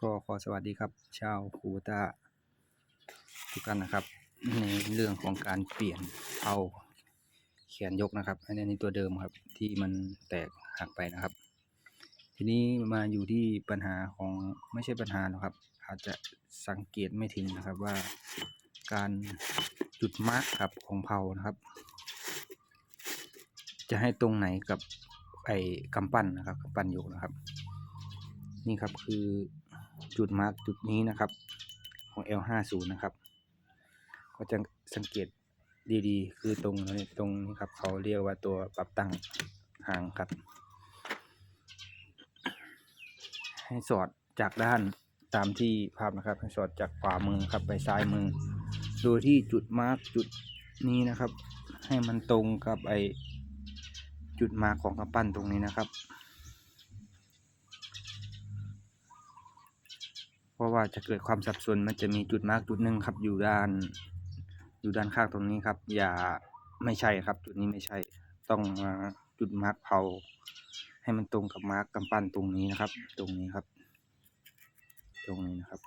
ก็ขอสวัสดีครับ ชาวคูบต้าทุกท่านนะครับ ในเรื่องของการเปลี่ยนเอาแขนยกนะครับอันนี้ตัวเดิมครับที่มันแตกหักไปนะครับ ทีนี้มาอยู่ที่ปัญหาของไม่ใช่ปัญหาหรอกครับ อาจจะสังเกตไม่ถึงนะครับว่าการจุดมาร์กครับของเพลานะครับ จะให้ตรงไหนกับไอ้กำปั้นนะครับกำปั้นยกนะครับ นี่ครับคือจุดมาร์กจุดนี้นะครับ ของ L50 นะครับ ก็จะสังเกตดีๆ คือตรงนี้ตรงนี้ครับ เขาเรียกว่าตัวปรับตั้งห่างครับ ให้สอดจากด้านตามที่ภาพนะครับ ให้สอดจากขวามือครับไปซ้ายมือ โดยที่จุดมาร์กจุดนี้นะครับ ให้มันตรงกับไอจุดมาร์กของกำปั้นตรงนี้นะครับ เพราะว่าจะเกิดความสับสนมันจะมีจุดมาร์กจุดหนึ่งครับ อยู่ด้าน อยู่ด้านข้างตรงนี้ครับ อย่าไม่ใช่ครับ จุดนี้ไม่ใช่ ต้องมาจุดมาร์กเผาให้มันตรงกับมาร์กกำปั้นตรงนี้นะครับ ตรงนี้ครับ ตรงนี้นะครับ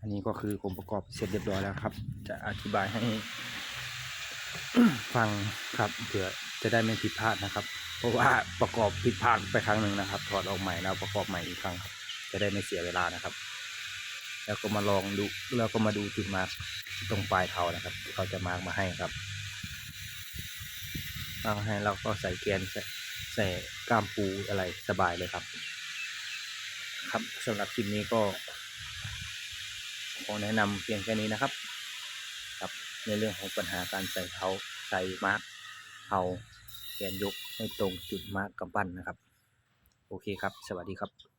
อันนี้ก็คือผมประกอบเสร็จเรียบร้อยแล้วครับ จะอธิบายให้ฟังครับเผื่อจะได้ไม่ผิดพลาดนะครับ เพราะว่าประกอบผิดพลาดไปครั้งหนึ่งนะครับ ถอดออกใหม่แล้วประกอบใหม่อีกครั้งครับ จะได้ไม่เสียเวลานะครับ แล้วก็มาลองดูแล้วก็มาดูจุดมาร์กตรงปลายเท้านะครับที่เขาจะมาร์กมาให้ครับมาให้เราก็ใส่แกนใส่ใส่กล้ามปูอะไรสบายเลยครับ ครับสำหรับคลิปนี้ก็ขอแนะนำเพียงแค่นี้นะครับ ครับในเรื่องของปัญหาการใส่เท้าใส่มาร์กเท้าแกนยกให้ตรงจุดมาร์กกำปั้นนะครับ โอเคครับ สวัสดีครับ